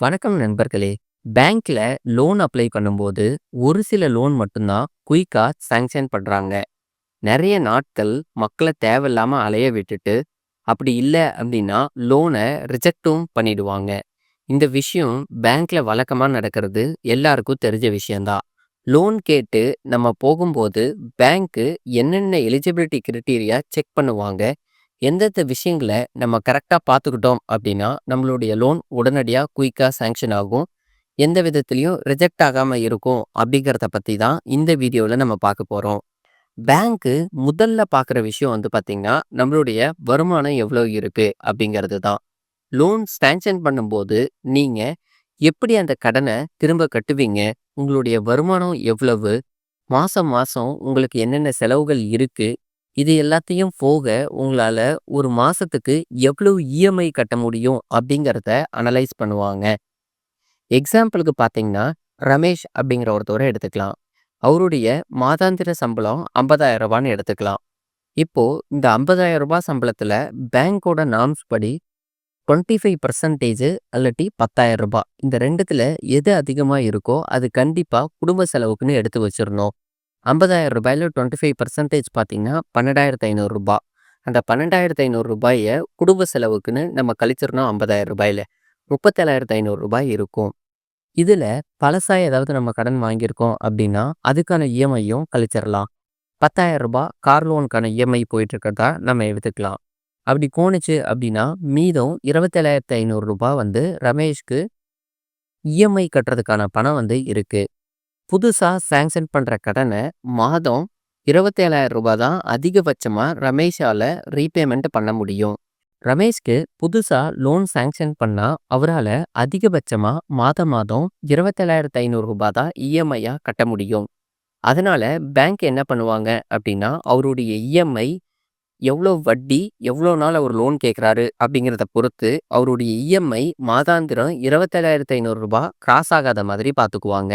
வணக்கம் நண்பர்களே! பேங்க்ல லோன் அப்ளை பண்ணும்போது, ஒரு சில லோன் மட்டும்தான் குயிக்கா சாங்ஷன் பண்றாங்க. நிறைய நாட்கள் மக்களை தேவையில்லாம அலைய விட்டுட்டு, அப்படி இல்லை அப்படின்னா லோனை ரிஜெக்ட்டும் பண்ணிடுவாங்க. இந்த விஷயம் பேங்க்ல வழக்கமாக நடக்கிறது எல்லாருக்கும் தெரிஞ்ச விஷயந்தான் லோன் கேட்டு நம்ம போகும்போது, பேங்க்கு என்னென்ன எலிஜிபிலிட்டி கிரிட்டீரியா செக் பண்ணுவாங்க. எந்தெந்த விஷயங்கள நம்ம கரெக்டாக பார்த்துக்கிட்டோம் அப்படின்னா, நம்மளுடைய லோன் உடனடியாக குயிக்காக சேங்ஷன் ஆகும். எந்த விதத்துலையும் ரிஜெக்ட் ஆகாமல் இருக்கும் அப்படிங்கிறத பற்றி தான் இந்த வீடியோவில் நம்ம பார்க்க போகிறோம் பேங்க்கு முதல்ல பார்க்குற விஷயம் வந்து பார்த்திங்கன்னா நம்மளுடைய வருமானம் எவ்வளோ இருக்குது அப்படிங்கிறது தான். லோன் சேங்ஷன் பண்ணும்போது, நீங்கள் எப்படி அந்த கடனை திரும்ப கட்டுவீங்க? உங்களுடைய வருமானம் எவ்வளவு? மாதம் மாதம் உங்களுக்கு என்னென்ன செலவுகள் இருக்குது இது எல்லாத்தையும் போக உங்களால் ஒரு மாதத்துக்கு எவ்வளவு இஎம்ஐ கட்ட முடியும்? அப்படிங்கிறத அனலைஸ் பண்ணுவாங்க. எக்ஸாம்பிளுக்கு பார்த்தீங்கன்னா, ரமேஷ் அப்படிங்கிற ஒருத்தவரை எடுத்துக்கலாம். அவருடைய மாதாந்திர சம்பளம் ஐம்பதாயிரம் ரூபான்னு எடுத்துக்கலாம். இப்போது இந்த ஐம்பதாயிரம் ரூபாய் சம்பளத்தில் பேங்க்கோட நார்ம்ஸ் படி 25% அல்லாட்டி ரூ. 10,000 இந்த ரெண்டுத்தில் எது அதிகமாக இருக்கோ, அது கண்டிப்பாக குடும்ப செலவுக்குன்னு எடுத்து ஐம்பதாயிரம் ரூபாயில் டுவெண்ட்டி ஃபைவ் பர்சன்டேஜ் பார்த்தீங்கன்னா பன்னெண்டாயிரத்து ஐநூறுரூபா அந்த பன்னெண்டாயிரத்து ஐநூறுரூபாயை குடும்ப செலவுக்குன்னு நம்ம கழிச்சிடணும் ஐம்பதாயிரம் ரூபாயில். முப்பத்தேழாயிரத்து ஐநூறுரூபாய் இருக்கும். இதில் பழசாக ஏதாவது நம்ம கடன் வாங்கியிருக்கோம் அப்படின்னா அதுக்கான இஎம்ஐயும் கழிச்சிடலாம். பத்தாயிரம் ரூபாய் கார் லோனுக்கான இஎம்ஐ போயிட்டுருக்கிறதா நம்ம எடுத்துக்கலாம். அப்படி கோணுச்சு அப்படின்னா மீதம் இருபத்தேழாயிரத்து ஐநூறுரூபா வந்து ரமேஷ்க்கு இஎம்ஐ கட்டுறதுக்கான பணம் வந்து இருக்குது புதுசாக சேங்ஷன் பண்ணுற கடனை மாதம் இருபத்தேழாயிரம் ரூபாய் தான் அதிகபட்சமாக ரமேஷால் ரீபேமெண்ட் பண்ண முடியும். ரமேஷ்க்கு புதுசாக லோன் சேங்ஷன் பண்ணால் அவரால் அதிகபட்சமாக மாதம் மாதம் ரூ. 27,500 தான் இஎம்ஐயாக கட்ட முடியும். அதனால் பேங்க் என்ன பண்ணுவாங்க அப்படின்னா, அவருடைய இஎம்ஐ எவ்வளோ வட்டி, எவ்வளோ நாள் அவர் லோன் கேட்குறாரு அப்படிங்கிறத பொறுத்து, அவருடைய இஎம்ஐ மாதாந்திரம் இருபத்தேழாயிரத்து ஐநூறுரூபா கிராஸ் ஆகாத மாதிரி பார்த்துக்குவாங்க.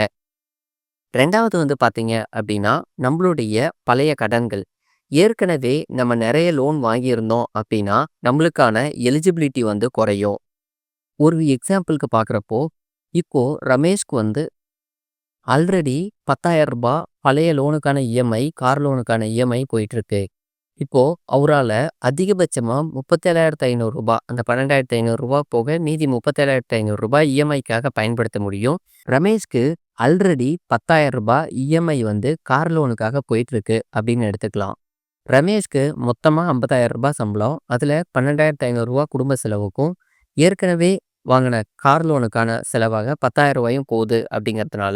ரெண்டாவது வந்து பார்த்தீங்க அப்படின்னா, நம்மளுடைய பழைய கடன்கள். ஏற்கனவே நம்ம நிறைய லோன் வாங்கியிருந்தோம் அப்படின்னா, நம்மளுக்கான எலிஜிபிலிட்டி வந்து குறையும். ஒரு எக்ஸாம்பிளுக்கு பார்க்குறப்போ, இப்போ ரமேஷ்க்கு வந்து ஆல்ரெடி பத்தாயிரம் ரூபாய் பழைய லோனுக்கான இஎம்ஐ, கார் லோனுக்கான இஎம்ஐ போயிட்டுருக்கு. இப்போ அவரால் அதிகபட்சமாக ரூ. 37,500 அந்த பன்னெண்டாயிரத்து 12,500 போக மீதி ரூ. 37,500 இஎம்ஐக்காக பயன்படுத்த முடியும். ரமேஷ்க்கு ஆல்ரெடி பத்தாயிரம் ரூபாய் இஎம்ஐ வந்து கார் லோனுக்காக போயிட்டுருக்கு அப்படின்னு எடுத்துக்கலாம். ரமேஷ்க்கு மொத்தமாக ஐம்பதாயிரம் ரூபாய் சம்பளம். அதில் பன்னெண்டாயிரத்து ஐநூறுரூவா குடும்ப செலவுக்கும், ஏற்கனவே வாங்கின கார் லோனுக்கான செலவாக பத்தாயிரம் ரூபாயும் போகுது அப்படிங்கிறதுனால,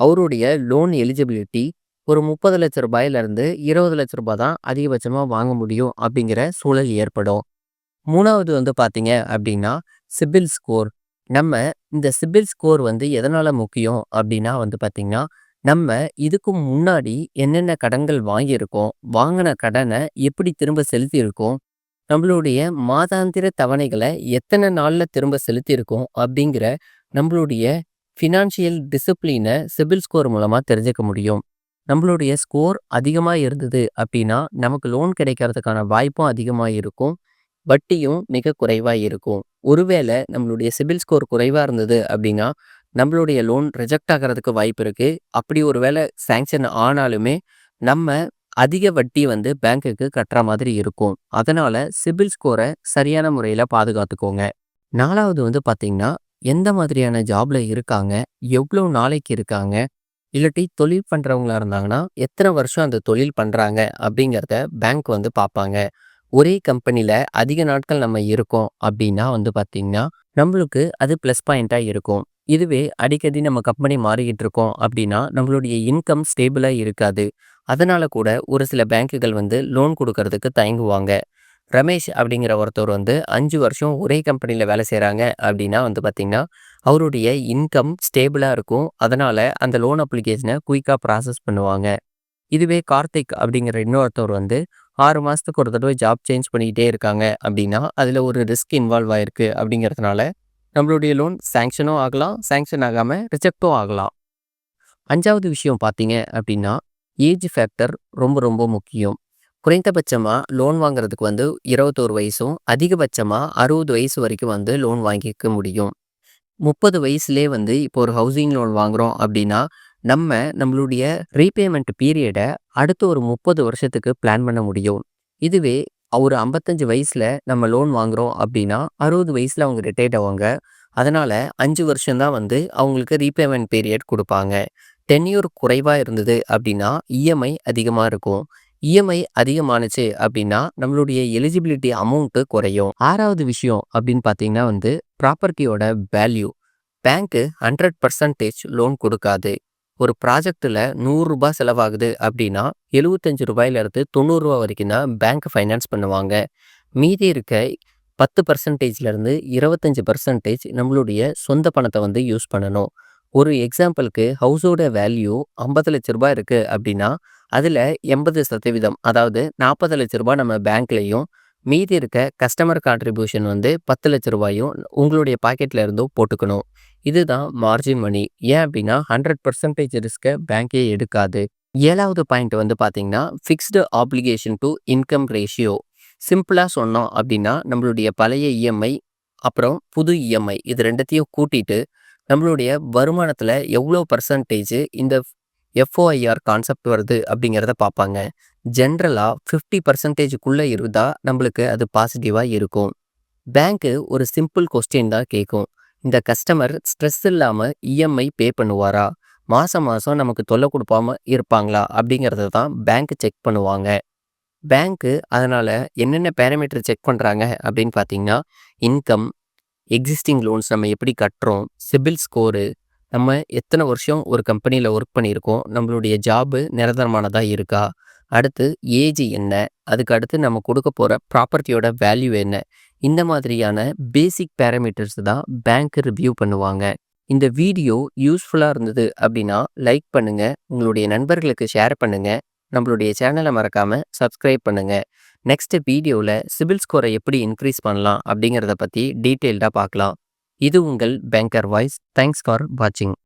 அவருடைய லோன் எலிஜிபிலிட்டி ஒரு முப்பது லட்ச ரூபாயிலிருந்து இருபது லட்ச ரூபாய் தான் அதிகபட்சமா வாங்க முடியும் அப்படிங்கிற சூழல் ஏற்படும். மூணாவது வந்து பார்த்தீங்க அப்படின்னா, சிபில் ஸ்கோர். நம்ம இந்த சிபில் ஸ்கோர் வந்து எதனால முக்கியம் அப்படின்னா வந்து பார்த்தீங்கன்னா, நம்ம இதுக்கு முன்னாடி என்னென்ன கடன்கள் வாங்கியிருக்கோம், வாங்கின கடனை எப்படி திரும்ப செலுத்தியிருக்கோம், நம்மளுடைய மாதாந்திர தவணைகளை எத்தனை நாள்ல திரும்ப செலுத்தியிருக்கோம் அப்படிங்கிற நம்மளுடைய ஃபினான்ஷியல் டிசிப்ளினை சிபில் ஸ்கோர் மூலமா தெரிஞ்சுக்க முடியும். நம்மளுடைய ஸ்கோர் அதிகமாக இருந்தது அப்படின்னா, நமக்கு லோன் கிடைக்கிறதுக்கான வாய்ப்பும் அதிகமாக இருக்கும். வட்டியும் மிக குறைவாக இருக்கும். ஒருவேளை நம்மளுடைய சிபில் ஸ்கோர் குறைவாக இருந்தது அப்படின்னா, நம்மளுடைய லோன் ரிஜெக்ட் ஆகிறதுக்கு வாய்ப்பு இருக்குது அப்படி ஒரு வேளை சேங்ஷன் ஆனாலுமே, நம்ம அதிக வட்டி வந்து பேங்க்குக்கு கட்டுற மாதிரி இருக்கும். அதனால் சிபில் ஸ்கோரை சரியான முறையில் பாதுகாத்துக்கோங்க. நாலாவது வந்து பார்த்திங்கன்னா எந்த மாதிரியான ஜாப்ல இருக்காங்க, எவ்வளோ நாளைக்கு இருக்காங்க, இல்லாட்டி தொழில் பண்ணுறவங்களா இருந்தாங்கன்னா, எத்தனை வருஷம் அந்த தொழில் பண்ணுறாங்க அப்படிங்கிறத பேங்க் வந்து பார்ப்பாங்க. ஒரே கம்பெனியில் அதிக நாட்கள் நம்ம இருக்கோம் அப்படின்னா வந்து பார்த்திங்கன்னா நம்மளுக்கு அது ப்ளஸ் பாயிண்ட்டாக இருக்கும். இதுவே அடிக்கடி நம்ம கம்பெனி மாறிக்கிட்டு இருக்கோம் அப்படின்னா, நம்மளுடைய இன்கம் ஸ்டேபிளாக இருக்காது. அதனால் கூட ஒரு சில பேங்க்குகள் வந்து லோன் கொடுக்கறதுக்கு தயங்குவாங்க. ரமேஷ் அப்படிங்கிற ஒருத்தர் வந்து அஞ்சு வருஷம் ஒரே கம்பெனியில் வேலை செய்கிறாங்க அப்படின்னா வந்து பார்த்திங்கன்னா அவருடைய இன்கம் ஸ்டேபிளாக இருக்கும். அதனால் அந்த லோன் அப்ளிகேஷனை குயிக்காக ப்ராசஸ் பண்ணுவாங்க. இதுவே கார்த்திக் அப்படிங்கிற இன்னொருத்தவர் வந்து ஆறு மாதத்துக்கு ஒரு தடவை ஜாப் சேஞ்ச் பண்ணிக்கிட்டே இருக்காங்க அப்படின்னா, அதில் ஒரு ரிஸ்க் இன்வால்வ் ஆயிருக்கு அப்படிங்கிறதுனால, நம்மளுடைய லோன் சேங்ஷனும் ஆகலாம், சேங்ஷன் ஆகாமல் ரிஜெக்ட்டும் ஆகலாம். அஞ்சாவது விஷயம் பார்த்தீங்க அப்படின்னா, ஏஜ் ஃபேக்டர் ரொம்ப ரொம்ப முக்கியம். குறைந்தபட்சமாக லோன் வாங்குறதுக்கு வந்து 21 வயசும், அதிகபட்சமாக அறுபது வயசு வரைக்கும் வந்து லோன் வாங்கிக்க முடியும். முப்பது வயசுலேயே வந்து இப்போ ஒரு ஹவுசிங் லோன் வாங்குகிறோம் அப்படின்னா நம்ம நம்மளுடைய ரீபேமெண்ட் பீரியடை அடுத்த ஒரு முப்பது வருஷத்துக்கு பிளான் பண்ண முடியும். இதுவே ஒரு ஐம்பத்தஞ்சு வயசில் நம்ம லோன் வாங்குகிறோம் அப்படின்னா அறுபது வயசில் அவங்க ரிட்டையர்ட் ஆவாங்க. அதனால் அஞ்சு வருஷம்தான் வந்து அவங்களுக்கு ரீபேமெண்ட் பீரியட் கொடுப்பாங்க. டென்யூர் குறைவாக இருந்தது அப்படின்னா இஎம்ஐ அதிகமாக இருக்கும். இஎம்ஐ அதிகமானுச்சு அப்படின்னா நம்மளுடைய எலிஜிபிலிட்டி அமௌண்ட்டு குறையும். ஆறாவது விஷயம் அப்படின்னு பார்த்தீங்கன்னா வந்து ப்ராப்பர்ட்டியோட வேல்யூ பேங்க்கு ஹண்ட்ரட் பர்சன்டேஜ் லோன் கொடுக்காது. ஒரு ப்ராஜெக்டில் நூறுரூபா செலவாகுது அப்படின்னா எழுபத்தஞ்சு ரூபாயிலிருந்து தொண்ணூறுரூவா வரைக்கும் தான் பேங்க் ஃபைனான்ஸ் பண்ணுவாங்க. மீதி இருக்க பத்து பர்சன்டேஜ்லேருந்து இருபத்தஞ்சி பர்சன்டேஜ் நம்மளுடைய சொந்த பணத்தை வந்து யூஸ் பண்ணணும். ஒரு எக்ஸாம்பிளுக்கு ஹவுஸோட வேல்யூ ஐம்பது லட்ச ரூபாய் இருக்குது அப்படின்னா அதில் எண்பது சதவீதம் அதாவது நாற்பது லட்ச ரூபாய் நம்ம பேங்க்லேயும் மீதி இருக்க கஸ்டமர் கான்ட்ரிபியூஷன் வந்து பத்து லட்ச ரூபாயும் உங்களுடைய பாக்கெட்டில் இருந்தும் போட்டுக்கணும். இதுதான் மார்ஜின் மணி. ஏன் அப்படின்னா ஹண்ட்ரட் பர்சன்டேஜ் ரிஸ்க்கை பேங்க்கே எடுக்காது. ஏழாவது பாயிண்ட் வந்து பார்த்தீங்கன்னா fixed application to income ratio சிம்பிளாக சொன்னோம் அப்படின்னா நம்மளுடைய பழைய இஎம்ஐ அப்புறம் புது இஎம்ஐ இது ரெண்டத்தையும் கூட்டிட்டு நம்மளுடைய வருமானத்தில் எவ்வளோ பர்சன்டேஜ் இந்த எஃப்ஓஐஆர் கான்செப்ட் வருது அப்படிங்கிறத பார்ப்பாங்க. ஜென்ரலாக ஃபிஃப்டி பர்சன்டேஜுக்குள்ளே இருந்தால் நம்மளுக்கு அது பாசிட்டிவாக இருக்கும். பேங்க்கு ஒரு சிம்பிள் கொஸ்டின் தான் கேட்கும் இந்த கஸ்டமர் ஸ்ட்ரெஸ் இல்லாமல் இஎம்ஐ பே பண்ணுவாரா? மாதம் மாதம் நமக்கு தொல்லை கொடுப்பாம இருப்பாங்களா? அப்படிங்கிறத தான் பேங்க் செக் பண்ணுவாங்க. பேங்க்கு அதனால் என்னென்ன பேராமீட்டர் செக் பண்ணுறாங்க அப்படின்னு பார்த்தீங்கன்னா இன்கம் எக்ஸிஸ்டிங் லோன்ஸ் நம்ம எப்படி கட்டுறோம் சிபில் ஸ்கோரு நம்ம எத்தனை வருஷம் ஒரு கம்பெனியில் ஒர்க் பண்ணியிருக்கோம்? நம்மளுடைய ஜாபு நிரந்தரமானதாக இருக்கா? அடுத்து ஏஜ் என்ன? அதுக்கு அடுத்து நம்ம கொடுக்க போகிற ப்ராப்பர்ட்டியோட வேல்யூ என்ன? இந்த மாதிரியான பேசிக் பேராமீட்டர்ஸ் தான் பேங்க் ரிவ்யூ பண்ணுவாங்க. இந்த வீடியோ யூஸ்ஃபுல்லாக இருந்தது அப்படின்னா லைக் பண்ணுங்கள் உங்களுடைய நண்பர்களுக்கு ஷேர் பண்ணுங்கள் நம்மளுடைய சேனலை மறக்காமல் சப்ஸ்கிரைப் பண்ணுங்கள் நெக்ஸ்ட் வீடியோவில் சிபில் ஸ்கோரை எப்படி இன்க்ரீஸ் பண்ணலாம் அப்படிங்கிறத பற்றி டீட்டெயில்டாக பார்க்கலாம். இது உங்கள் பேங்கர் வாய்ஸ் தேங்க்ஸ் ஃபார் வாட்சிங்